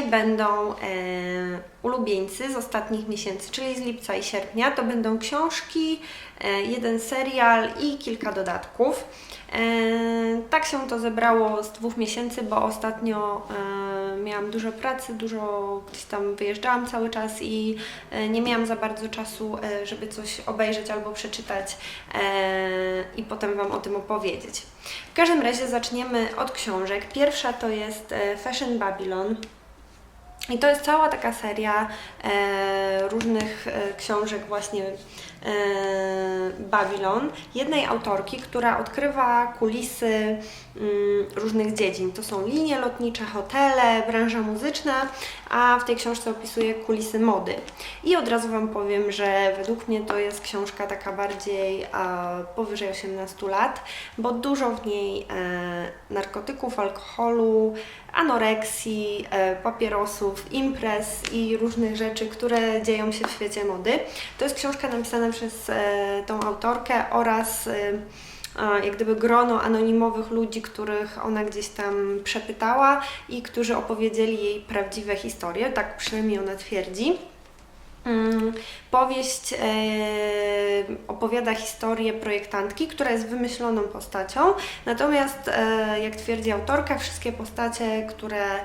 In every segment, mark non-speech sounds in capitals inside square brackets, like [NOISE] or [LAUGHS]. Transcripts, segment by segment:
Dzisiaj będą e, ulubieńcy z ostatnich miesięcy, czyli z lipca i sierpnia. To będą książki, e, jeden serial i kilka dodatków. E, tak się to zebrało z dwóch miesięcy, bo ostatnio e, miałam dużo pracy, dużo gdzieś tam wyjeżdżałam cały czas i e, nie miałam za bardzo czasu, e, żeby coś obejrzeć albo przeczytać e, i potem Wam o tym opowiedzieć. W każdym razie zaczniemy od książek. Pierwsza to jest e, Fashion Babylon. I to jest cała taka seria e, różnych e, książek właśnie Babylon, jednej autorki, która odkrywa kulisy mm, różnych dziedzin. To są linie lotnicze, hotele, branża muzyczna, a w tej książce opisuje kulisy mody. I od razu Wam powiem, że według mnie to jest książka taka bardziej e, powyżej 18 lat, bo dużo w niej e, narkotyków, alkoholu, anoreksji, e, papierosów, imprez i różnych rzeczy, które dzieją się w świecie mody. To jest książka napisana przez e, tą autorkę oraz e, jak gdyby grono anonimowych ludzi, których ona gdzieś tam przepytała i którzy opowiedzieli jej prawdziwe historie, tak przynajmniej ona twierdzi. Mm, Powieść e, opowiada historię projektantki, która jest wymyśloną postacią, natomiast e, jak twierdzi autorka, wszystkie postacie, które e,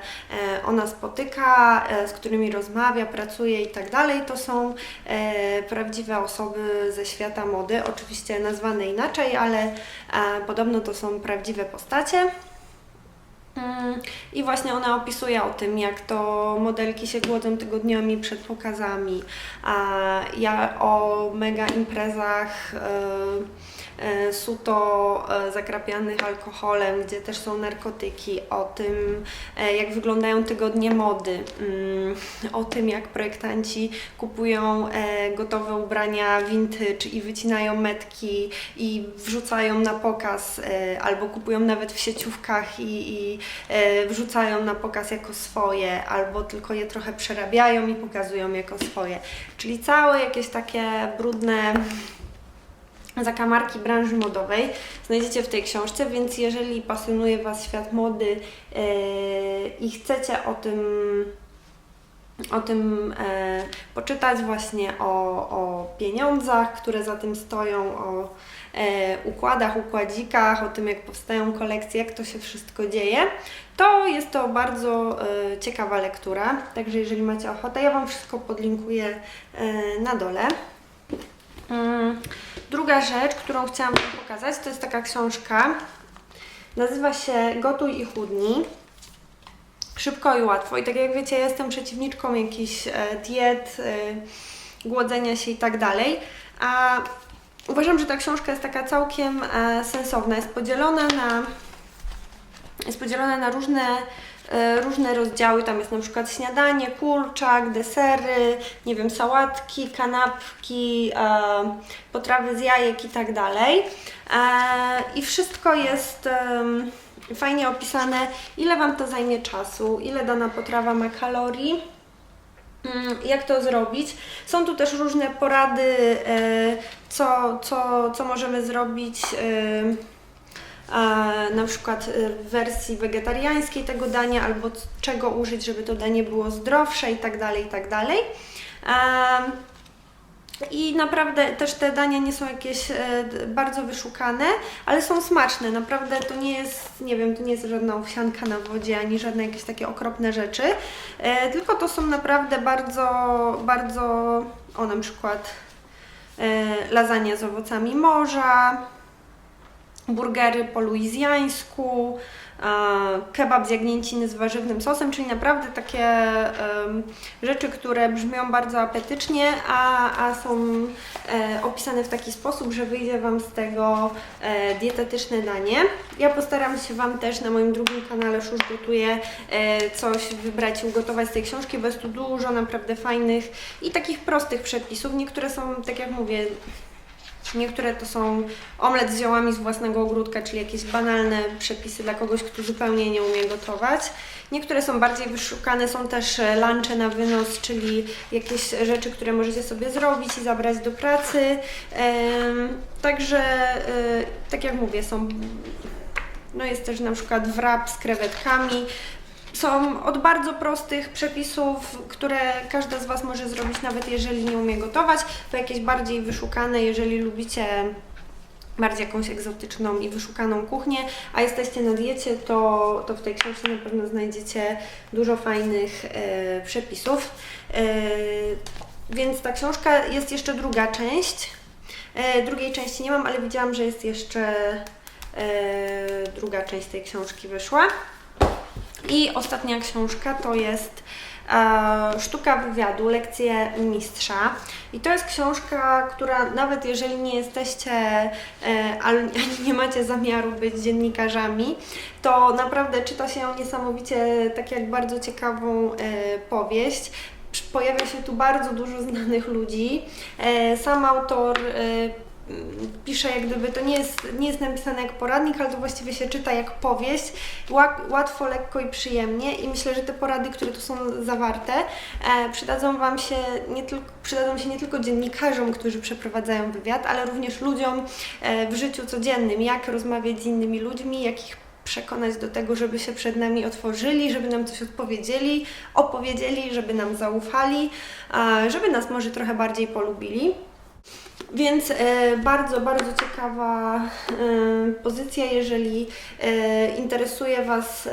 ona spotyka, z którymi rozmawia, pracuje i tak dalej, to są prawdziwe osoby ze świata mody, oczywiście nazwane inaczej, ale podobno to są prawdziwe postacie. I właśnie ona opisuje o tym, jak to modelki się głodzą tygodniami przed pokazami, a ja o mega imprezach e, suto e, zakrapianych alkoholem, gdzie też są narkotyki, o tym, e, jak wyglądają tygodnie mody, mm, o tym, jak projektanci kupują e, gotowe ubrania vintage i wycinają metki i wrzucają na pokaz, e, albo kupują nawet w sieciówkach i, i e, wrzucają na pokaz jako swoje, albo tylko je trochę przerabiają i pokazują jako swoje. Czyli całe jakieś takie brudne zakamarki branży modowej znajdziecie w tej książce, więc jeżeli pasjonuje Was świat mody e, i chcecie o tym o tym e, poczytać właśnie o, o pieniądzach, które za tym stoją, o e, układach, układzikach, o tym jak powstają kolekcje, jak to się wszystko dzieje, to jest to bardzo e, ciekawa lektura. Także jeżeli macie ochotę, ja Wam wszystko podlinkuję e, na dole. Mm, Druga rzecz, którą chciałam Wam pokazać, to jest taka książka. Nazywa się Gotuj i chudnij. Szybko i łatwo. I tak jak wiecie, ja jestem przeciwniczką jakichś e, diet, e, głodzenia się i tak dalej. A uważam, że ta książka jest taka całkiem e, sensowna. Jest podzielona na, jest podzielona na różne, różne rozdziały. Tam jest na przykład śniadanie, kurczak, desery, nie wiem, sałatki, kanapki, e, potrawy z jajek i tak dalej. E, I wszystko jest fajnie opisane, ile Wam to zajmie czasu, ile dana potrawa ma kalorii. Mm, Jak to zrobić? Są tu też różne porady, e, co, co, co możemy zrobić. Na przykład y, w wersji wegetariańskiej tego dania, albo czego użyć, żeby to danie było zdrowsze i tak dalej, i tak dalej. I naprawdę też te dania nie są jakieś e, bardzo wyszukane, ale są smaczne. Naprawdę to nie jest, nie wiem, to nie jest żadna owsianka na wodzie, ani żadne jakieś takie okropne rzeczy, e, tylko to są naprawdę bardzo, bardzo, o na przykład e, z owocami morza, burgery po luizjańsku, e, kebab z jagnięciny z warzywnym sosem, czyli naprawdę takie rzeczy, które brzmią bardzo apetycznie, a, a są e, opisane w taki sposób, że wyjdzie Wam z tego e, dietetyczne danie. Ja postaram się Wam też na moim drugim kanale Szusz Gotuje e, coś wybrać i ugotować z tej książki, bo jest tu dużo naprawdę fajnych i takich prostych przepisów. Niektóre są, tak jak mówię, Niektóre to są omlet z ziołami z własnego ogródka, czyli jakieś banalne przepisy dla kogoś, kto zupełnie nie umie gotować. Niektóre są bardziej wyszukane, są też e, lunche na wynos, czyli jakieś rzeczy, które możecie sobie zrobić i zabrać do pracy. Także, e, tak jak mówię, są no jest też na przykład wrap z krewetkami. Są od bardzo prostych przepisów, które każda z Was może zrobić, nawet jeżeli nie umie gotować, po jakieś bardziej wyszukane, jeżeli lubicie bardziej jakąś egzotyczną i wyszukaną kuchnię, a jesteście na diecie, to, to w tej książce na pewno znajdziecie dużo fajnych e, przepisów. E, więc ta książka jest jeszcze druga część. E, drugiej części nie mam, ale widziałam, że jest jeszcze e, druga część tej książki wyszła. I ostatnia książka to jest e, Sztuka wywiadu, lekcje mistrza. I to jest książka, która nawet jeżeli nie jesteście, e, ani [LAUGHS] nie macie zamiaru być dziennikarzami, to naprawdę czyta się ją niesamowicie tak jak bardzo ciekawą e, powieść. Pojawia się tu bardzo dużo znanych ludzi. Sam autor pisze jak gdyby, to nie jest, nie jest napisane jak poradnik, ale to właściwie się czyta jak powieść, Ła- łatwo, lekko i przyjemnie i myślę, że te porady, które tu są zawarte, e, przydadzą Wam się nie tylko, przydadzą się nie tylko dziennikarzom, którzy przeprowadzają wywiad, ale również ludziom e, w życiu codziennym, jak rozmawiać z innymi ludźmi, jak ich przekonać do tego, żeby się przed nami otworzyli, żeby nam coś odpowiedzieli, opowiedzieli, żeby nam zaufali, żeby nas może trochę bardziej polubili. Więc e, bardzo, bardzo ciekawa e, pozycja. Jeżeli e, interesuje Was e,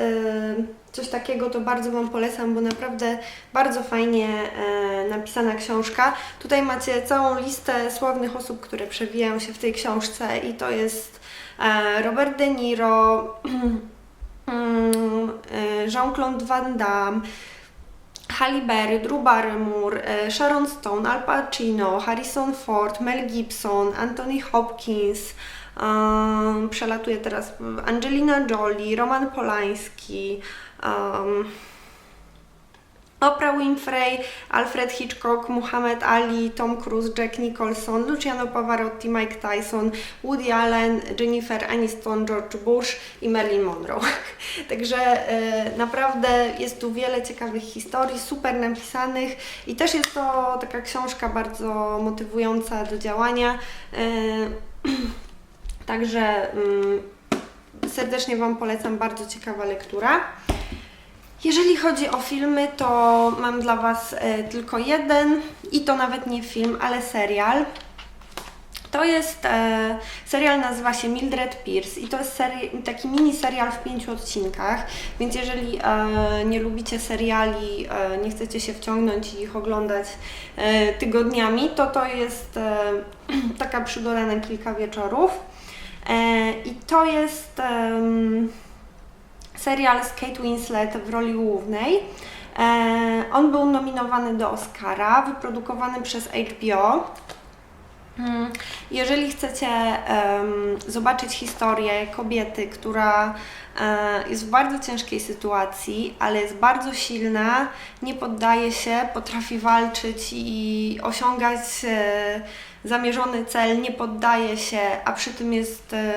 coś takiego, to bardzo Wam polecam, bo naprawdę bardzo fajnie e, napisana książka. Tutaj macie całą listę sławnych osób, które przewijają się w tej książce i to jest e, Robert De Niro, [CLEARS THROAT] mm, e, Jean-Claude Van Damme, Halle Berry, Drew Barrymore, e, Sharon Stone, Al Pacino, Harrison Ford, Mel Gibson, Anthony Hopkins, um, przelatuje teraz Angelina Jolie, Roman Polański, um, Oprah Winfrey, Alfred Hitchcock, Muhammad Ali, Tom Cruise, Jack Nicholson, Luciano Pavarotti, Mike Tyson, Woody Allen, Jennifer Aniston, George Bush i Marilyn Monroe. [LAUGHS] Także e, naprawdę jest tu wiele ciekawych historii, super napisanych i też jest to taka książka bardzo motywująca do działania. E, [CLEARS THROAT] Także mm, serdecznie Wam polecam, bardzo ciekawa lektura. Jeżeli chodzi o filmy, to mam dla Was e, tylko jeden i to nawet nie film, ale serial. To jest e, serial, nazywa się Mildred Pierce i to jest seri- taki mini serial w pięciu odcinkach, więc jeżeli e, nie lubicie seriali, nie chcecie się wciągnąć i ich oglądać tygodniami, to to jest [CLEARS THROAT] taka przygoda na kilka wieczorów. I to jest serial z Kate Winslet w roli głównej. E, on był nominowany do Oscara, wyprodukowany przez HBO. Mm, Jeżeli chcecie zobaczyć historię kobiety, która e, jest w bardzo ciężkiej sytuacji, ale jest bardzo silna, nie poddaje się, potrafi walczyć i osiągać e, zamierzony cel, nie poddaje się, a przy tym jest e,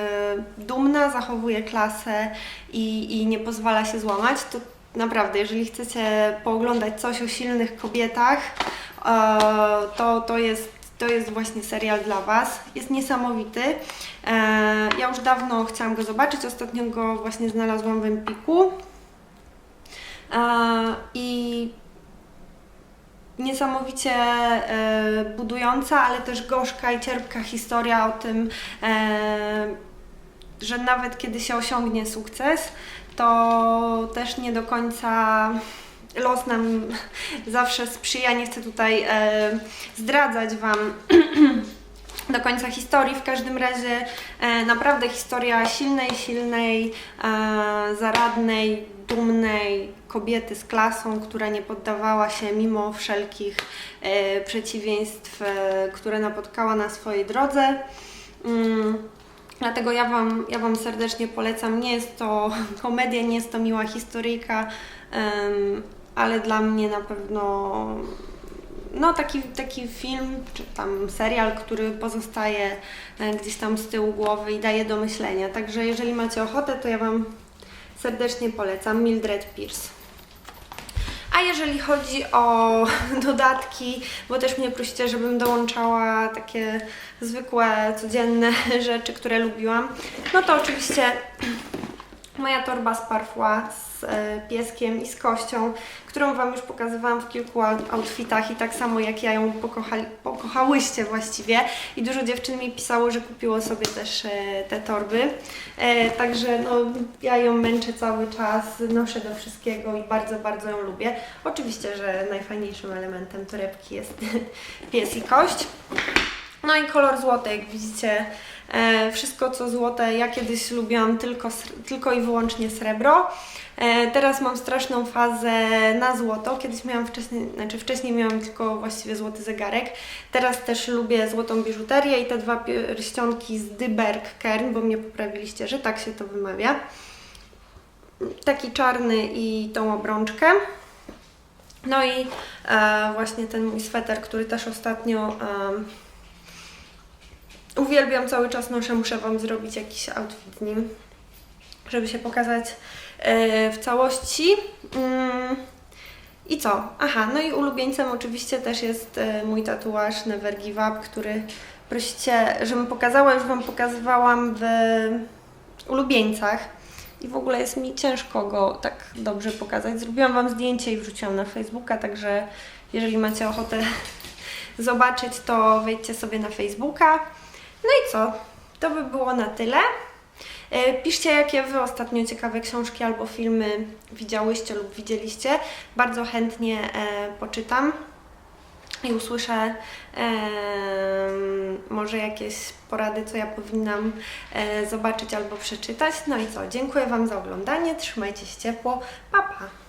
dumna, zachowuje klasę i, i nie pozwala się złamać, to naprawdę, jeżeli chcecie pooglądać coś o silnych kobietach, e, to, to jest to jest właśnie serial dla Was. Jest niesamowity. E, ja już dawno chciałam go zobaczyć. Ostatnio go właśnie znalazłam w Empiku. I niesamowicie e, budująca, ale też gorzka i cierpka historia o tym, e, że nawet kiedy się osiągnie sukces, to też nie do końca los nam zawsze sprzyja. Nie chcę tutaj e, zdradzać Wam [CLEARS THROAT] do końca historii. W każdym razie e, naprawdę historia silnej, silnej, e, zaradnej, dumnej kobiety z klasą, która nie poddawała się mimo wszelkich e, przeciwieństw, e, które napotkała na swojej drodze. Mm. Dlatego ja wam, ja wam serdecznie polecam. Nie jest to [LAUGHS] komedia, nie jest to miła historyjka, em, ale dla mnie na pewno no, taki, taki film, czy tam serial, który pozostaje e, gdzieś tam z tyłu głowy i daje do myślenia. Także jeżeli macie ochotę, to ja Wam serdecznie polecam Mildred Pierce. A jeżeli chodzi o [LAUGHS] dodatki, bo też mnie prosicie, żebym dołączała takie zwykłe, codzienne [LAUGHS] rzeczy, które lubiłam, no to oczywiście Moja torba z Parfua z e, pieskiem i z kością, którą Wam już pokazywałam w kilku out- outfitach i tak samo jak ja ją pokochali, pokochałyście właściwie. I dużo dziewczyn mi pisało, że kupiło sobie też e, te torby. E, także no, ja ją męczę cały czas, noszę do wszystkiego i bardzo, bardzo ją lubię. Oczywiście, że najfajniejszym elementem torebki jest [LAUGHS] pies i kość. No i kolor złoty, jak widzicie, e, wszystko co złote, ja kiedyś lubiłam tylko, tylko i wyłącznie srebro. E, teraz mam straszną fazę na złoto. Kiedyś miałam wcześniej, znaczy wcześniej miałam tylko właściwie złoty zegarek. Teraz też lubię złotą biżuterię i te dwa pierścionki z Dyberg Kern, bo mnie poprawiliście, że tak się to wymawia. Taki czarny i tą obrączkę. No i e, właśnie ten mój sweter, który też ostatnio em, uwielbiam, cały czas noszę, muszę Wam zrobić jakiś outfit nim, żeby się pokazać e, w całości. Mm, I co? Aha, no i ulubieńcem oczywiście też jest e, mój tatuaż Never Give Up, który prosicie, żebym pokazała, już Wam pokazywałam w ulubieńcach. I w ogóle jest mi ciężko go tak dobrze pokazać. Zrobiłam Wam zdjęcie i wrzuciłam na Facebooka, także jeżeli macie ochotę [LAUGHS] zobaczyć, to wejdźcie sobie na Facebooka. No i co? To by było na tyle. E, Piszcie, jakie Wy ostatnio ciekawe książki albo filmy widziałyście lub widzieliście. Bardzo chętnie e, poczytam i usłyszę em, może jakieś porady, co ja powinnam e, zobaczyć albo przeczytać. No i co? Dziękuję Wam za oglądanie. Trzymajcie się ciepło. Pa, pa!